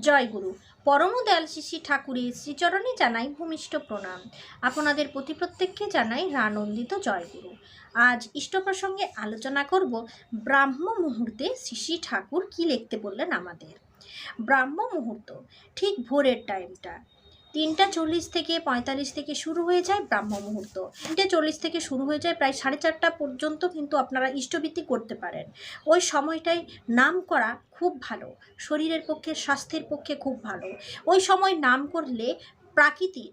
জয় গুরু। পরমদয়াল শ্রী ঠাকুরের শ্রীচরণে জানাই ভূমিষ্ঠ প্রণাম। আপনাদের প্রতি প্রত্যেককে জানাই রানন্দিত জয়গুরু আজ ইষ্ট প্রসঙ্গে আলোচনা করব ব্রাহ্ম মুহূর্তে শ্রী ঠাকুর কি লিখতে বললেন আমাদের। ব্রাহ্ম মুহূর্ত, ঠিক ভোরের টাইমটা তিনটা চল্লিশ থেকে পঁয়তাল্লিশ থেকে শুরু হয়ে যায় ব্রাহ্ম মুহূর্ত। তিনটে চল্লিশ থেকে শুরু হয়ে যায় প্রায় সাড়ে চারটা পর্যন্ত কিন্তু আপনারা ইষ্টবৃত্তি করতে পারেন। ওই সময়টায় নাম করা খুব ভালো, শরীরের পক্ষে, স্বাস্থ্যের পক্ষে খুব ভালো। ওই সময় নাম করলে প্রাকৃতির,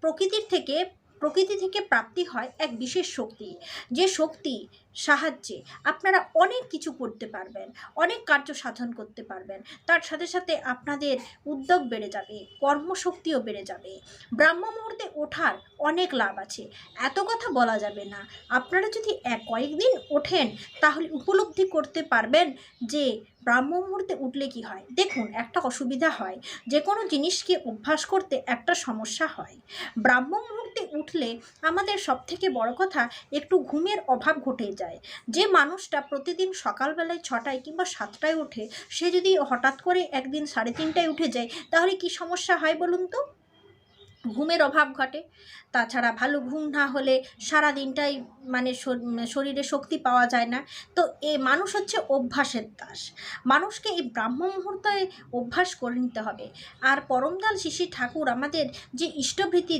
প্রকৃতির থেকে, প্রকৃতি থেকে প্রাপ্তি হয় এক বিশেষ শক্তি। যে শক্তি সাহায্যে আপনারা অনেক কিছু করতে পারবেন, অনেক কার্য সাধন করতে পারবেন। তার সাথে সাথে আপনাদের উদ্যোগ বেড়ে যাবে, কর্মশক্তিও বেড়ে যাবে। ব্রাহ্ম মুহূর্তে ওঠার অনেক লাভ আছে। এত কথা বলা যাবে না। আপনারা যদি এক কয়েকদিন ওঠেন, তাহলে উপলব্ধি করতে পারবেন যে ব্রাহ্ম মুহূর্তে উঠলে কি হয়। দেখুন, একটা অসুবিধা হয়। যে কোনো জিনিসকে অভ্যাস করতে একটা সমস্যা হয়। ব্রাহ্ম মুহূর্তে উঠলে আমাদের সবথেকে বড় কথা একটু ঘুমের অভাব ঘটে যায়। যে মানুষটা প্রতিদিন সকালবেলায় ছটায় কিংবা সাতটায় ওঠে, সে যদি হঠাৎ করে একদিন সাড়ে তিনটায় উঠে যায়, তাহলে কি সমস্যা হয় বলুন তো? ঘুমের অভাব ঘটে। তাছাড়া ভালো ঘুম না হলে সারা দিনটাই মানে শরীরে শক্তি পাওয়া যায় না। তো এ মানুষ হচ্ছে অভ্যাসের দাস। মানুষকে এই ব্রাহ্ম মুহূর্তে অভ্যাস করে নিতে হবে। আর পরমদাল শিশি ঠাকুর আমাদের যে ইষ্টভৃতি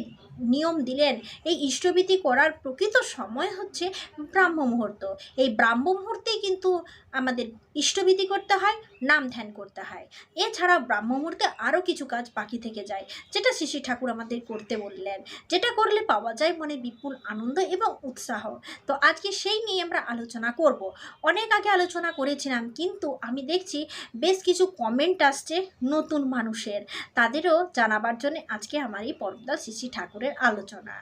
নিয়ম দিলেন, এই ইষ্টভীতি করার প্রকৃত সময় হচ্ছে ব্রাহ্ম মুহূর্ত। এই ব্রাহ্ম মুহূর্তেই কিন্তু আমাদের ইষ্টভীতি করতে হয়, নাম ধ্যান করতে হয়। এছাড়া ব্রাহ্ম মুহূর্তে আরও কিছু কাজ বাকি থেকে যায়, যেটা শিশি ঠাকুর আমাদের করতে বললেন। যেটা করলে পাওয়া যায় মনে বিপুল আনন্দ এবং উৎসাহ। তো আজকে সেই নিয়ে আমরা আলোচনা করব। অনেক আগে আলোচনা করেছিলাম, কিন্তু আমি দেখছি বেশ কিছু কমেন্ট আসছে নতুন মানুষের। তাদেরও জানাবার জন্য আজকে আমার এই পরমদা শিশি ঠাকুরের আলোচনা।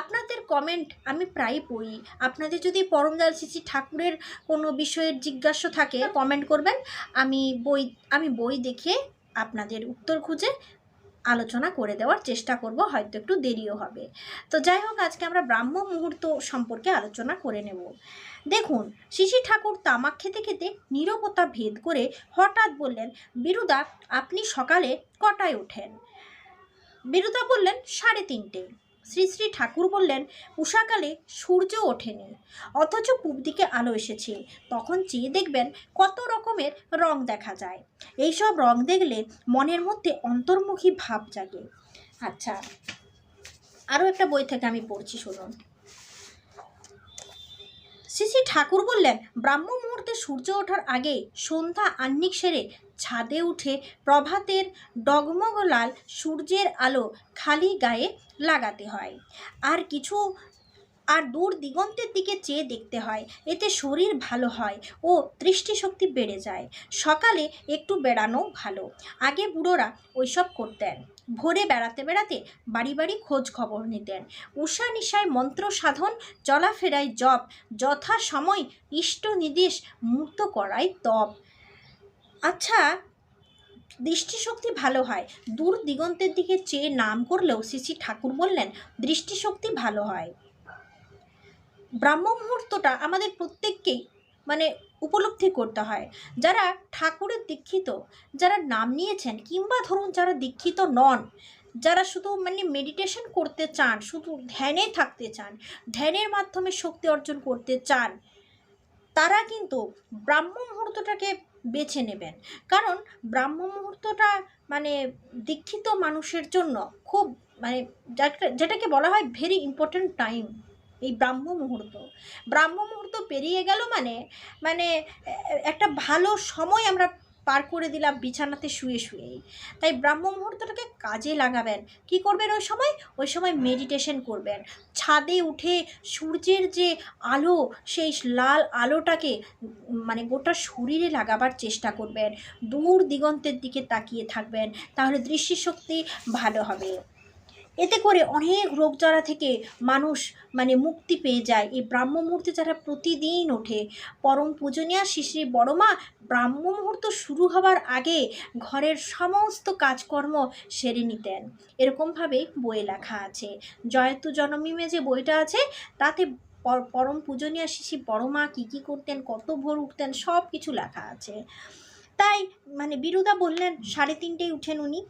আপনাদের কমেন্ট আমি প্রায় পড়ি। আপনাদের যদি পরমদাল শিশি ঠাকুরের কোনো বিষয়ের জিজ্ঞাসা থাকে কমেন্ট করবেন। আমি বই আমি বই দেখে আপনাদের উত্তর খুঁজে আলোচনা করে দেওয়ার চেষ্টা করব, হয়তো একটু দেরিও হবে। তো যাই হোক, আজকে আমরা ব্রাহ্ম মুহূর্ত সম্পর্কে আলোচনা করে নেব। দেখুন, শিশি ঠাকুর তামাক খেতে খেতে নীরবতা ভেদ করে হঠাৎ বললেন, বিরুদা, আপনি সকালে কটায় ওঠেন? বিরুদা বললেন, সাড়ে তিনটে। শ্রী শ্রী ঠাকুর বললেন উষাকালে সূর্য ওঠেনি, অথচ পূব দিকে আলো এসেছে। তখন চেয়ে দেখবেন কত রকমের রং দেখা যায়। এইসব রং দেখলে মনের মধ্যে অন্তর্মুখী ভাব জাগে। আচ্ছা আরও একটা বই থেকে আমি পড়ছি, শুনুন। শ্রী শ্রী ঠাকুর বললেন, ব্রাহ্ম মুহূর্তে সূর্য ওঠার আগে সন্ধ্যা আহ্নিক সেরে ছাদে উঠে প্রভাতের ডগমগ লাল সূর্যের আলো খালি গায়ে লাগাতে হয়। আর কিছু, আর দূর দিগন্তের দিকে চেয়ে দেখতে হয়। এতে শরীর ভালো হয় ও দৃষ্টিশক্তি বেড়ে যায়। সকালে একটু বেড়ানো ভালো। আগে বুড়োরা ওইসব করতেন। ভোরে বেড়াতে বেড়াতে বাড়ি বাড়ি খোঁজ খবর নিতেন। উষা নিশায় মন্ত্র সাধন চলাফেরায় জপ, যথা সময় ইষ্ট নির্দেশ মুক্ত করায় তপ। আচ্ছা দৃষ্টিশক্তি ভালো হয়। দূর দিগন্তের দিকে চেয়ে নাম করলেও শ্রী ঠাকুর বললেন, দৃষ্টিশক্তি ভালো হয়। ব্রাহ্ম মুহূর্তটা আমাদের প্রত্যেককেই মানে উপলব্ধি করতে হয়। যারা ঠাকুরের দীক্ষিত, যারা নাম নিয়েছেন কিংবা ধরুন যারা দীক্ষিত নন, যারা শুধু মানে মেডিটেশন করতে চান, শুধু ধ্যানে থাকতে চান, ধ্যানের মাধ্যমে শক্তি অর্জন করতে চান, তারা কিন্তু ব্রাহ্ম মুহূর্তটাকে বেছে নেবেন। কারণ ব্রাহ্ম মুহূর্তটা মানে দীক্ষিত মানুষের জন্য খুব মানে যেটাকে বলা হয় ভেরি ইম্পর্ট্যান্ট টাইম এই ব্রাহ্ম মুহূর্ত। ব্রাহ্ম মুহূর্ত পেরিয়ে গেল মানে মানে একটা ভালো সময় আমরা পার করে দিলাম বিছানাতে শুয়ে শুয়েই। তাই ব্রাহ্ম মুহূর্তটাকে কাজে লাগাবেন। কি করবেন ওই সময়? ওই সময় মেডিটেশন করবেন। ছাদে উঠে সূর্যের যে আলো, সেই লাল আলোটাকে মানে গোটা শরীরে লাগাবার চেষ্টা করবেন। দূর দিগন্তের দিকে তাকিয়ে থাকবেন। তাহলে দৃষ্টিশক্তি ভালো হবে। এতে করে অনেক রোগ জ্বালা থেকে মানুষ মানে মুক্তি পেয়ে যায়। এই ব্রাহ্ম মুহূর্তে যারা প্রতিদিন ওঠে, পরম পূজনীয় শিশির বড় মা, ব্রাহ্ম মুহূর্ত শুরু হবার আগে ঘরের সমস্ত কাজকর্ম সেরে নিতেন। এরকমভাবে বইয়ে লেখা আছে। জয়তু জনমিমে যে বইটা আছে, তাতে পরম পূজনীয় শিশি বড় মা কী কী করতেন, কত ভোর উঠতেন সব কিছু লেখা আছে। তাই মানে বিরুদা বললেন, সাড়ে তিনটেই উঠেন উনি।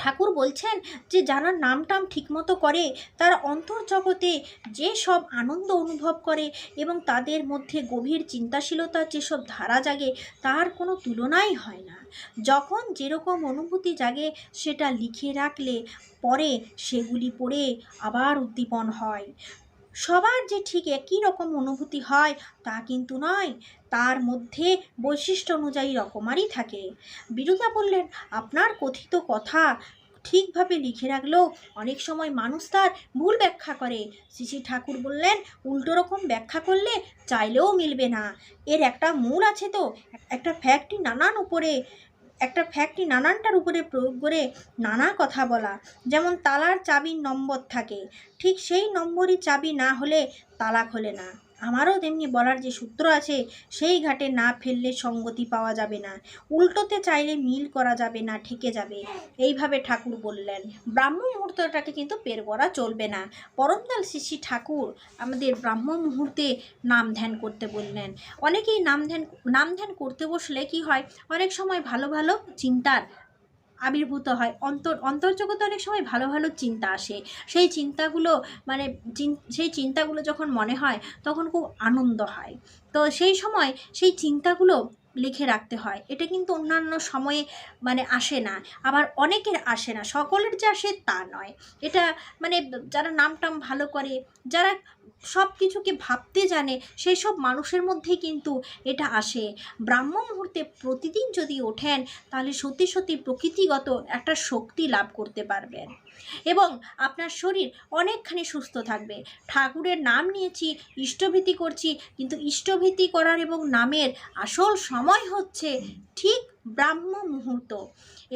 ঠাকুর বলছেন যে যারা নাম টাম ঠিকমতো করে, তারা অন্তর্জগতে যে সব আনন্দ অনুভব করে এবং তাদের মধ্যে গভীর চিন্তাশীলতার যেসব ধারা জাগে, তার কোনো তুলনাই হয় না। যখন যেরকম অনুভূতি জাগে, সেটা লিখে রাখলে পরে সেগুলি পড়ে আবার উদ্দীপন হয়। সবার যে ঠিক একই রকম অনুভূতি হয় তা কিন্তু নয়, তার মধ্যে বৈশিষ্ট্য অনুযায়ী রকমারই থাকে। বিরুদা বললেন, আপনার কথিত কথা ঠিকভাবে লিখে রাখলেও অনেক সময় মানুষ তার ভুল ব্যাখ্যা করে। শ্রী ঠাকুর বললেন, উল্টো রকম ব্যাখ্যা করলে চাইলেও মিলবে না। এর একটা মূল আছে তো, একটা ফ্যাক্টরি নানান উপরে একটা ফ্যাক্টরি নানানটার উপরে প্রয়োগ করে নানা কথা বলা। যেমন তালার চাবির নম্বর থাকে, ঠিক সেই নম্বরই চাবি না হলে তালা খোলে না। আমারও তেমনি বলার যে সূত্র আছে, সেই ঘাটে না ফেললে সঙ্গতি পাওয়া যাবে না। উল্টোতে চাইলে মিল করা যাবে না, ঠেকে যাবে। এইভাবে ঠাকুর বললেন। ব্রাহ্ম মুহূর্তটাকে কিন্তু পের করা চলবে না। পরমদাল শিশি ঠাকুর আমাদের ব্রাহ্ম মুহূর্তে নাম ধ্যান করতে বললেন। অনেকেই নাম ধ্যান নাম ধ্যান করতে বসলে কি হয়? অনেক সময় ভালো ভালো চিন্তার আবির্ভূত হয়। অন্তর, অন্তর্জগতে অনেক সময় ভালো ভালো চিন্তা আসে। সেই চিন্তাগুলো মানে সেই চিন্তাগুলো যখন মনে হয়, তখন খুব আনন্দ হয়। তো সেই সময় সেই চিন্তাগুলো লিখে রাখতে হয়। এটা কিন্তু অন্যান্য সময়ে মানে আসে না, আবার অনেকের আসে না। সকলের যে আসে তা নয়। এটা মানে যারা নাম টাম ভালো করে, যারা সব কিছুকে ভাবতে জানে সেই সব মানুষের মধ্যেই কিন্তু এটা আসে। ব্রাহ্ম মুহূর্তে প্রতিদিন যদি ওঠেন, তাহলে সত্যি সত্যি প্রকৃতিগত একটা শক্তি লাভ করতে পারবেন। এবং আপনার শরীর অনেকখানি সুস্থ থাকবে। ঠাকুরের নাম নিয়েছি, ইষ্টভীতি করছি, কিন্তু ইষ্টভীতি করার এবং নামের আসল সময় হচ্ছে ঠিক ব্রাহ্ম মুহূর্ত।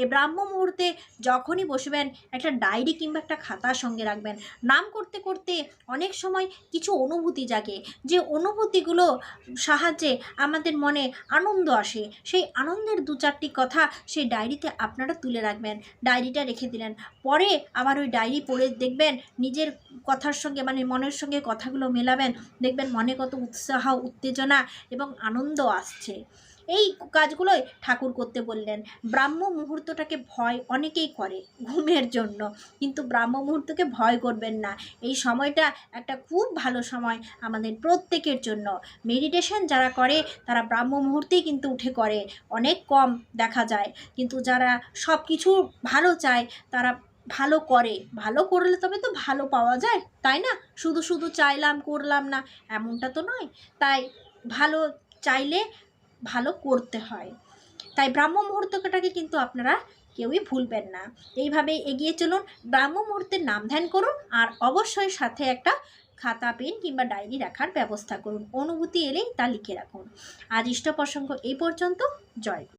এই ব্রাহ্ম মুহূর্তে যখনই বসবেন, একটা ডায়েরি কিংবা একটা খাতার সঙ্গে রাখবেন। নাম করতে করতে অনেক সময় কিছু অনুভূতি জাগে, যে অনুভূতিগুলো সাহায্যে আমাদের মনে আনন্দ আসে। সেই আনন্দের দু চারটি কথা সেই ডায়েরিতে আপনারা তুলে রাখবেন, ডায়েরিটা রেখে দিলেন। পরে আবার ওই ডায়েরি পড়ে দেখবেন, নিজের কথার সঙ্গে মানে মনের সঙ্গে কথাগুলো মেলাবেন, দেখবেন মনে কত উৎসাহ, উত্তেজনা এবং আনন্দ আসছে। এই কাজগুলোই ঠাকুর করতে বললেন। ব্রাহ্ম মুহূর্তটাকে ভয় অনেকেই করে ঘুমের জন্য। কিন্তু ব্রাহ্ম মুহূর্তকে ভয় করবেন না। এই সময়টা একটা খুব ভালো সময় আমাদের প্রত্যেকের জন্য। মেডিটেশন যারা করে, তারা ব্রাহ্ম মুহূর্তেই কিন্তু উঠে করে। অনেক কম দেখা যায়। কিন্তু যারা সব কিছু ভালো চায়, তারা ভালো করে। ভালো করলে তবে তো ভালো পাওয়া যায়, তাই না? শুধু শুধু চাইলাম, করলাম না, এমনটা তো নয়। তাই ভালো চাইলে ভালো করতে হয়। তাই ব্রাহ্ম মুহূর্তটাকে কিন্তু আপনারা কেউই ভুলবেন না। এইভাবে এগিয়ে চলুন, ব্রাহ্ম মুহূর্তের নাম ধ্যান করুন আর অবশ্যই সাথে একটা খাতা, পেন কিংবা ডায়েরি রাখার ব্যবস্থা করুন। অনুভূতি এলেই তা লিখে রাখুন। আজ ইষ্ট প্রসঙ্গ এই পর্যন্ত। জয়।